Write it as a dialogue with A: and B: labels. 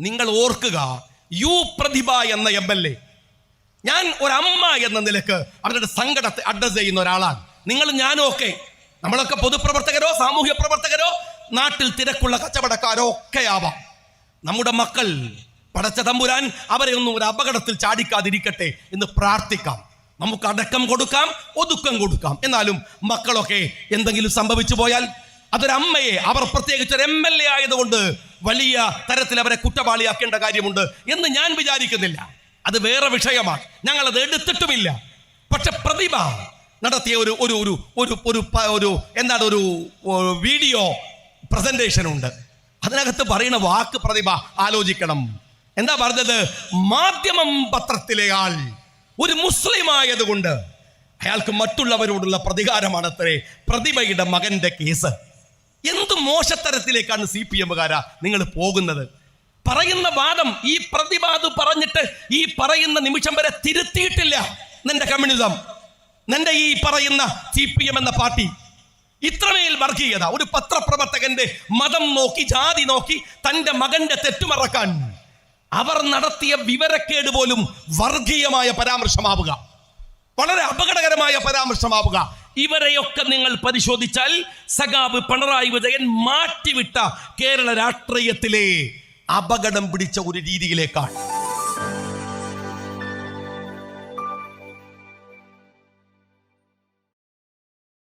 A: നിങ്ങൾ ഓർക്കുക യു പ്രതിഭ എന്ന എം എൽ എ. ഞാൻ ഒരമ്മ എന്ന നിലയ്ക്ക് അവരുടെ സങ്കടത്തെ അഡ്രസ് ചെയ്യുന്ന ഒരാളാണ്. നിങ്ങൾ ഞാനും ഒക്കെ? നമ്മളൊക്കെ പൊതുപ്രവർത്തകരോ സാമൂഹ്യ പ്രവർത്തകരോ നാട്ടിൽ തിരക്കുള്ള കച്ചവടക്കാരോ ഒക്കെ ആവാം. നമ്മുടെ മക്കൾ പടച്ച തമ്പുരാൻ അവരെ ഒന്നും ഒരു അപകടത്തിൽ ചാടിക്കാതിരിക്കട്ടെ എന്ന് പ്രാർത്ഥിക്കാം. നമുക്ക് അടക്കം കൊടുക്കാം ഒതുക്കം കൊടുക്കാം. എന്നാലും മക്കളൊക്കെ എന്തെങ്കിലും സംഭവിച്ചു പോയാൽ അതൊരമ്മയെ അവർ പ്രത്യേകിച്ച് ഒരു എം എൽ എ ആയതുകൊണ്ട് വലിയ തരത്തിൽ അവരെ കുറ്റവാളിയാക്കേണ്ട കാര്യമുണ്ട് എന്ന് ഞാൻ വിചാരിക്കുന്നില്ല. അത് വേറെ വിഷയമാണ്. ഞങ്ങൾ അത് എടുത്തിട്ടുമില്ല. പക്ഷെ പ്രതിഭ നടത്തിയ ഒരു ഒരു ഒരു ഒരു ഒരു ഒരു എന്താണ് ഒരു വീഡിയോ പ്രസന്റേഷൻ ഉണ്ട് അതിനകത്ത് പറയുന്ന വാക്ക് പ്രതിഭ ആലോചിക്കണം. എന്താ പറഞ്ഞത്? മാധ്യമം പത്രത്തിലെ ആൾ ഒരു മുസ്ലിം ആയതുകൊണ്ട് അയാൾക്ക് മറ്റുള്ളവരോടുള്ള പ്രതികാരമാണത്രേ പ്രതിഭയുടെ മകന്റെ കേസ്. എന്ത് മോശത്തരത്തിലേക്കാണ് സി പി എമ്മുകാരാ നിങ്ങൾ പോകുന്നത്? പറയുന്ന വാദം ഈ പ്രതിവാദം പറഞ്ഞിട്ട് ഈ പറയുന്ന നിമിഷം വരെ തിരുത്തിയിട്ടില്ല നിന്റെ കമ്മ്യൂണിസം. നിന്റെ ഈ പറയുന്ന സി പി എം എന്ന പാർട്ടി. ഇത്രമേൽ വർഗീയത. ഒരു പത്രപ്രവർത്തകന്റെ മതം നോക്കി ജാതി നോക്കി തന്റെ മകന്റെ തെറ്റുമറക്കാൻ. അവർ നടത്തിയ വിവരക്കേട് പോലും വർഗീയമായ പരാമർശമാവുക. വളരെ അപകടകരമായ പരാമർശമാവുക. ഇവരെയൊക്കെ നിങ്ങൾ പരിശോധിച്ചാൽ സഖാബ് പിണറായി വിജയൻ മാറ്റിവിട്ട കേരള രാഷ്ട്രീയത്തിലെ അപകടം പിടിച്ച ഒരു രീതിയിലേക്കാണ്.